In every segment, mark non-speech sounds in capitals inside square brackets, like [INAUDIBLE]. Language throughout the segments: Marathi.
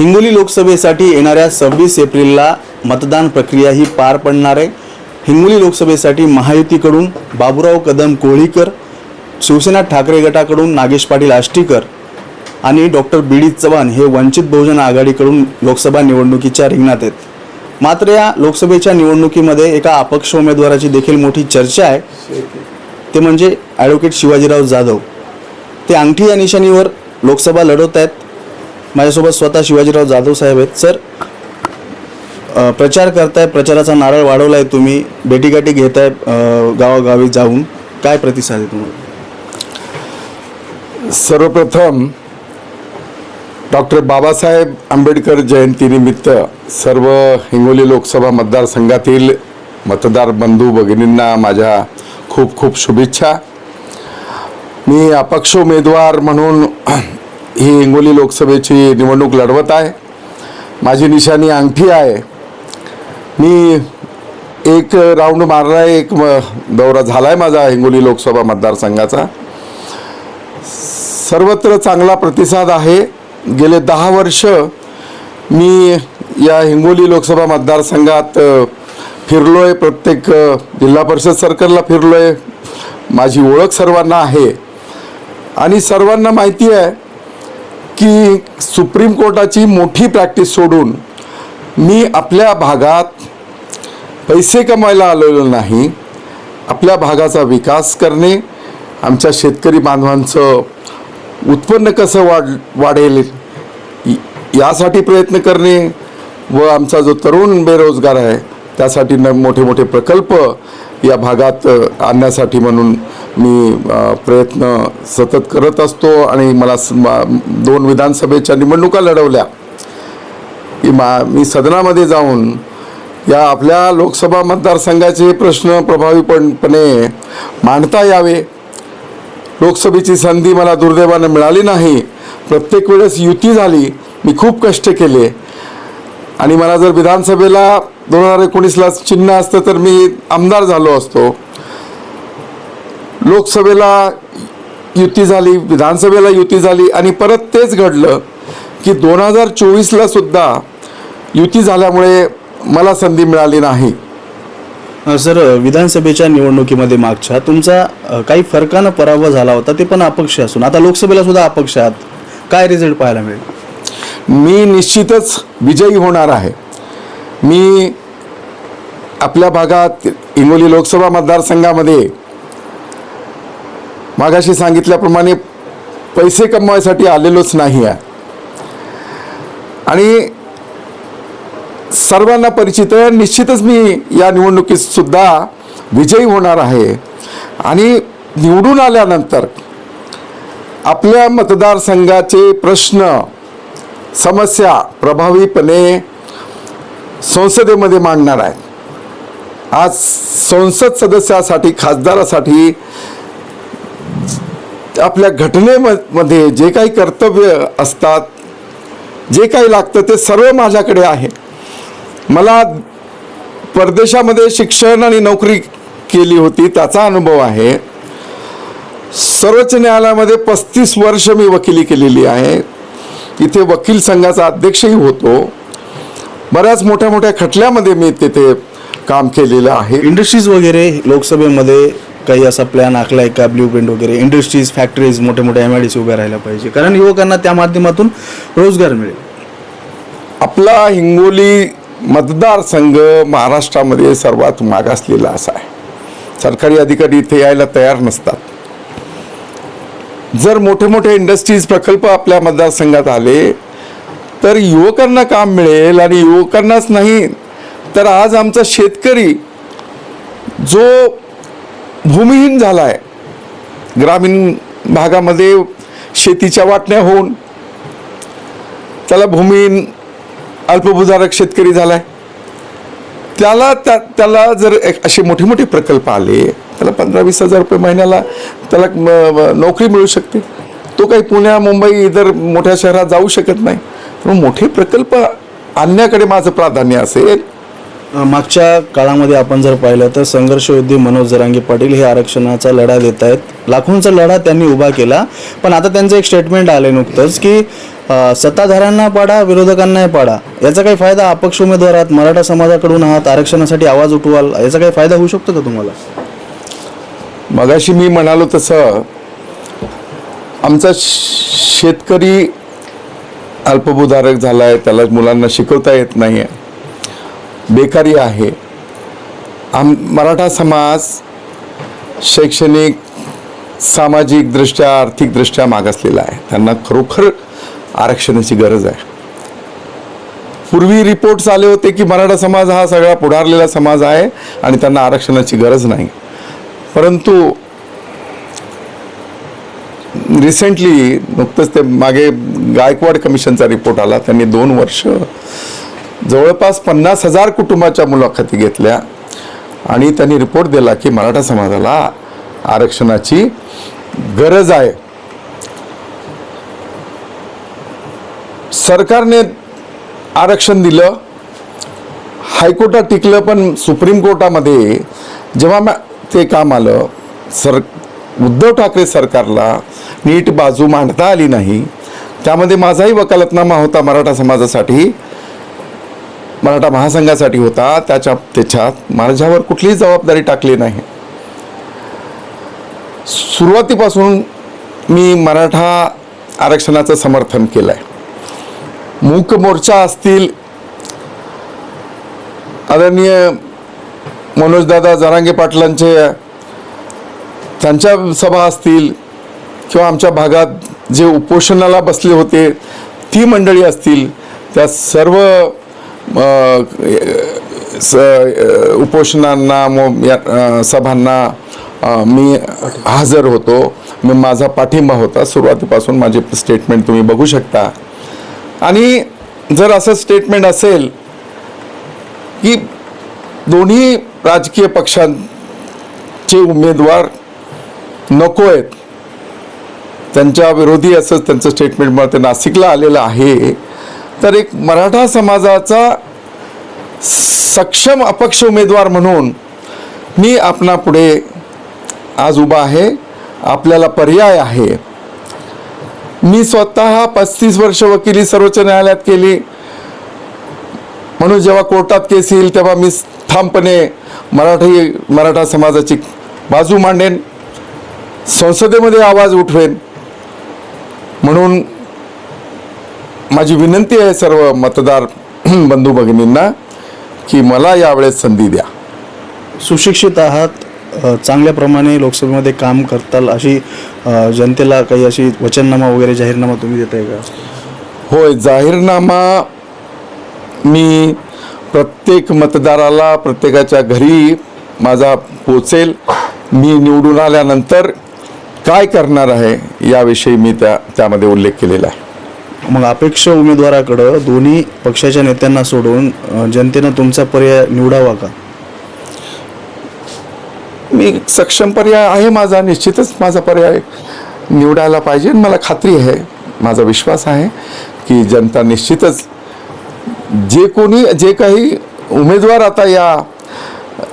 हिंगोली लोकसभेसाठी येणाऱ्या सव्वीस एप्रिलला मतदान प्रक्रिया ही पार पडणार आहे. हिंगोली लोकसभेसाठी महायुतीकडून बाबुराव कदम कोळीकर शिवसेना ठाकरे गटाकडून नागेश पाटील आष्टीकर आणि डॉक्टर बी डी चव्हाण हे वंचित बहुजन आघाडीकडून लोकसभा निवडणुकीच्या रिंगणात आहेत. मात्र या लोकसभेच्या निवडणुकीमध्ये एका अपक्ष उमेदवाराची देखील मोठी चर्चा आहे. ते म्हणजे ॲडव्होकेट शिवाजीराव जाधव. ते अंगठी या निशाणीवर लोकसभा लढवत आहेत. माझ्यासोबत स्वतः शिवाजीराव जाधव साहेब आहेत. सर प्रचार करताय प्रचाराचा नारळ वाढवलाय तुम्ही भेटीगाठी घेताय आहे गावागावी जाऊन. काय प्रतिसाद आहे तुम्हाला? सर्वप्रथम डॉक्टर बाबासाहेब आंबेडकर जयंतीनिमित्त सर्व हिंगोली लोकसभा मतदारसंघातील मतदार बंधू भगिनींना माझ्या खूप खूप शुभेच्छा. मी अपक्ष उमेदवार म्हणून ही हिंगोली लोकसभेची निवडणूक लढवत आहे. माझी निशाणी अंगठी आहे. मी एक राऊंड मारला आहे एक म- दौरा झाला आहे माझा हिंगोली लोकसभा मतदारसंघाचा. सर्वत्र चांगला प्रतिसाद आहे. गेले दहा वर्ष मी या हिंगोली लोकसभा मतदारसंघात फिरलो आहे प्रत्येक जिल्हा परिषद सर्कलला आहे माझी ओळख सर्वांना आहे. आणि सर्वांना माहिती आहे की सुप्रीम कोर्टाची मोठी प्रॅक्टिस सोडून मी आपल्या भागात पैसे कमायला आलेलो नाही आपल्या भागाचा विकास करणे आमच्या शेतकरी बांधवांचं उत्पन्न कसं वाढ वाढेल यासाठी प्रयत्न करणे व आमचा जो तरुण बेरोजगार आहे त्यासाठी न मोठे मोठे प्रकल्प या भागात आणण्यासाठी म्हणून मी प्रयत्न सतत करत असतो आणि मला स- दोन विधानसभेच्या निवडणुका लढवल्या. की मा मी सदनामध्ये जाऊन या आपल्या लोकसभा मतदारसंघाचे प्रश्न प्रभावीपणपणे मांडता यावे. लोकसभेची संधी मला दुर्दैवानं मिळाली नाही. प्रत्येक वेळेस युती झाली. मी खूप कष्ट केले. आणि मला जर विधानसभेला दोन हजार एकोणीसला चिन्ह असतं तर मी आमदार झालो असतो. लोकसभेला युती झाली विधानसभेला युती झाली आणि परत तेच घडलं की दोन हजार चोवीसला सुद्धा युती झाल्यामुळे मला संधी मिळाली नाही. सर विधानसभेच्या निवडणुकीमध्ये मागच्या तुमचा काही फरकानं पराभव झाला होता ते पण अपक्ष असून. आता लोकसभेला सुद्धा अपक्ष आहात. काय रिझल्ट पाहायला मिळेल? मी निश्चितच विजयी होणार आहे. मी आपल्या भागात हिंगोली लोकसभा मतदारसंघामध्ये मागाशी सांगितल्याप्रमाणे पैसे कमवायसाठी आलेलोच नाही आहे. आणि सर्वांना परिचित आहे. निश्चितच मी या निवडणुकीत सुद्धा विजयी होणार आहे. आणि निवडून आल्यानंतर आपल्या मतदारसंघाचे प्रश्न समस्या प्रभावीपणे संसदेमध्ये मांडणार आहे. आज संसद सदस्यासाठी खासदारासाठी आपल्या घटनेमध्ये जे काही कर्तव्य असतात जे काही लागतं ते सर्व माझ्याकडे आहे. मला परदेशामध्ये शिक्षण आणि नोकरी केली होती त्याचा अनुभव आहे. सर्वोच्च न्यायालयामध्ये पस्तीस वर्ष मी वकिली केलेली आहे. इथे वकील संघाचा अध्यक्षही होतो. बऱ्याच मोठ्या मोठ्या खटल्यामध्ये मी तिथे काम केलेलं आहे. इंडस्ट्रीज वगैरे लोकसभेमध्ये काही असा प्लॅन आखलाय का ब्ल्यू प्रिंट वगैरे? इंडस्ट्रीज फॅक्टरीज मोठे मोठे एम आय डी सी उभ्या राहायला पाहिजे. कारण युवकांना त्या माध्यमातून रोजगार मिळेल. आपला हिंगोली मतदारसंघ महाराष्ट्रामध्ये सर्वात मागासलेला असा आहे. सरकारी अधिकारी इथे यायला तयार नसतात. जर मोठे मोठे इंडस्ट्रीज प्रकल्प आपल्या मतदारसंघात आले तर युवकांना काम मिळेल आणि युवकांनाच नाही तर आज आमचा शेतकरी जो भूमिहीन झाला आहे ग्रामीण भागामध्ये शेतीच्या वाटण्या होऊन त्याला भूमिहीन अल्पभूधारक शेतकरी झालाय. त्याला त्या त्याला जर एक असे मोठे मोठे प्रकल्प आले त्याला पंधरा वीस हजार रुपये महिन्याला त्याला नोकरी मिळू शकते. तो काही पुण्या मुंबई इतर मोठ्या शहरात जाऊ शकत नाही. पण मोठे प्रकल्प आणण्याकडे माझं प्राधान्य असेल मागच्या काळामध्ये आपण जर पाहिलं तर संघर्षयोद्धे मनोज जरांगे पाटील हे आरक्षणाचा लढा देत आहेत. लाखोंचा लढा त्यांनी उभा केला. पण आता त्यांचं एक स्टेटमेंट आलं नुकतंच की सत्ताधाऱ्यांना पाडा विरोधकांनाही पाडा. याचा काही फायदा अपक्ष उमेदवार आहात मराठा समाजाकडून आहात आरक्षणासाठी आवाज उठवाल याचा काही फायदा होऊ शकतो का तुम्हाला? मगाशी मी म्हणालो तसं आमचा शेतकरी अल्पभूधारक झाला आहे त्याला मुलांना शिकवता येत नाही आहे बेकारी आहे. आम मराठा समाज शैक्षणिक सामाजिकदृष्ट्या आर्थिकदृष्ट्या मागासलेला आहे. त्यांना खरोखर आरक्षणाची गरज आहे. पूर्वी रिपोर्ट्स आले होते की मराठा समाज हा सगळा पुढारलेला समाज आहे आणि त्यांना आरक्षणाची गरज नाही. परंतु रिसेंटली नुकतंच ते मागे गायकवाड कमिशनचा रिपोर्ट आला. त्यांनी दोन वर्ष जवळपास पन्नास हजार कुटुंबाच्या मुलाखती घेतल्या आणि त्यांनी रिपोर्ट दिला की मराठा समाजाला आरक्षणाची गरज आहे. सरकारने आरक्षण दिलं. हायकोर्टात टिकलं पण सुप्रीम कोर्टामध्ये जेव्हा ते काम आलं सर उद्धव ठाकरे सरकारला नीट बाजू मांडता आली नाही. त्यामध्ये माझाही वकालतनामा होता मराठा समाजासाठी. मराठा महासंघासाठी होता त्याच्या त्याच्यात माझ्यावर कुठलीही जबाबदारी टाकली नाही. सुरुवातीपासून मी मराठा आरक्षणाचं समर्थन केलं आहे मूक मोर्चा असतील आदरणीय मनोजदादा जरांगे पाटलांचे त्यांच्या सभा असतील किंवा आमच्या भागात जे उपोषणाला बसले होते ती मंडळी असतील त्या सर्व स उपोषणांना मो- या सभांना मी हजर होतो. मी माझा पाठिंबा होता. सुरुवातीपासून माझे स्टेटमेंट तुम्ही बघू शकता. आणि जर असं स्टेटमेंट असेल की दोन्ही राजकीय पक्षांचे उमेदवार नको आहेत त्यांच्या विरोधी असं त्यांचं स्टेटमेंट मला ते नाशिकला आलेलं आहे तर एक मराठा समाजाचा सक्षम अपक्ष उमेदवार म्हणून मी आपणापुढे आज उभा आहे. आपल्याला पर्याय आहे. मी स्वतः पस्तीस वर्ष वकिली सर्वोच्च न्यायालयात केली. म्हणून जेव्हा कोर्टात केस येईल तेव्हा मी ठामपणे मराठी मराठा समाजाची बाजू मांडेन. संसदेमध्ये आवाज उठवेन. म्हणून माझी विनंती आहे सर्व मतदार [CLEARS THROAT] बंधू भगिनींना की मला यावेळेस संधी द्या. सुशिक्षित आहात अ, चांगल्या प्रमाणे लोकसभेमध्ये काम करताल अशी जनतेला काही अशी वचननामा वगैरे जाहीरनामा तुम्ही देताय का? होय जाहीरनामा मी प्रत्येक मतदाराला प्रत्येकाच्या घरी माझा पोचेल. मी निवडून आल्यानंतर काय करणार आहे याविषयी मी त्या त्यामध्ये उल्लेख केलेला आहे. मग अपेक्ष उमेदवाराकडं दोन्ही पक्षाच्या नेत्यांना सोडून जनतेनं तुमचा पर्याय निवडावा का? मी सक्षम पर्याय आहे माझा निश्चितच माझा पर्याय निवडायला पाहिजे मला खात्री आहे माझा विश्वास आहे की जनता निश्चितच जे कोणी जे काही उमेदवार आता या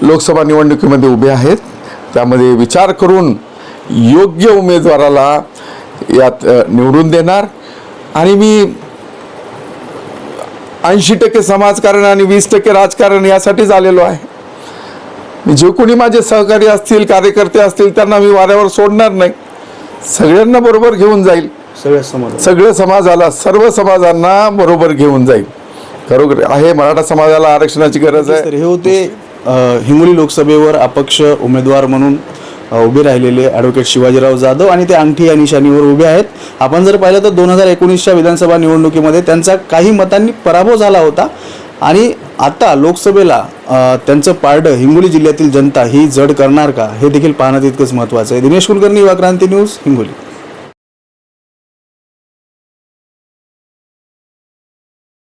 लोकसभा निवडणुकीमध्ये उभे आहेत त्यामध्ये विचार करून योग्य उमेदवाराला यात निवडून देणार. आणि मी ऐंशी टक्के समाजकारण आणि वीस टक्के राजकारण यासाठीच आलेलो आहे. जे कोणी माझे सहकारी असतील कार्यकर्ते असतील त्यांना मी वाऱ्यावर सोडणार नाही. सगळ्यांना बरोबर घेऊन जाईल. सगळ्या समाज सगळ्या समाजाला सर्व समाजांना बरोबर घेऊन जाईल. खरोखर आहे मराठा समाजाला आरक्षणाची गरज आहे. हे होते हिंगोली लोकसभेवर अपक्ष उमेदवार म्हणून उभे राहिलेले ॲडव्होकेट शिवाजीराव जाधव आणि ते अंगठी या निशाणीवर उभे आहेत. आपण जर पाहिलं तर दोन हजार एकोणीसच्या विधानसभा निवडणुकीमध्ये त्यांचा काही मतांनी पराभव झाला होता. आणि आता लोकसभेला त्यांचं पारडं हिंगोली जिल्ह्यातील जनता ही जड करणार का? हे देखील पाहणं तितकंच महत्त्वाचं आहे. दिनेश कुलकर्णी युवा क्रांती न्यूज हिंगोली.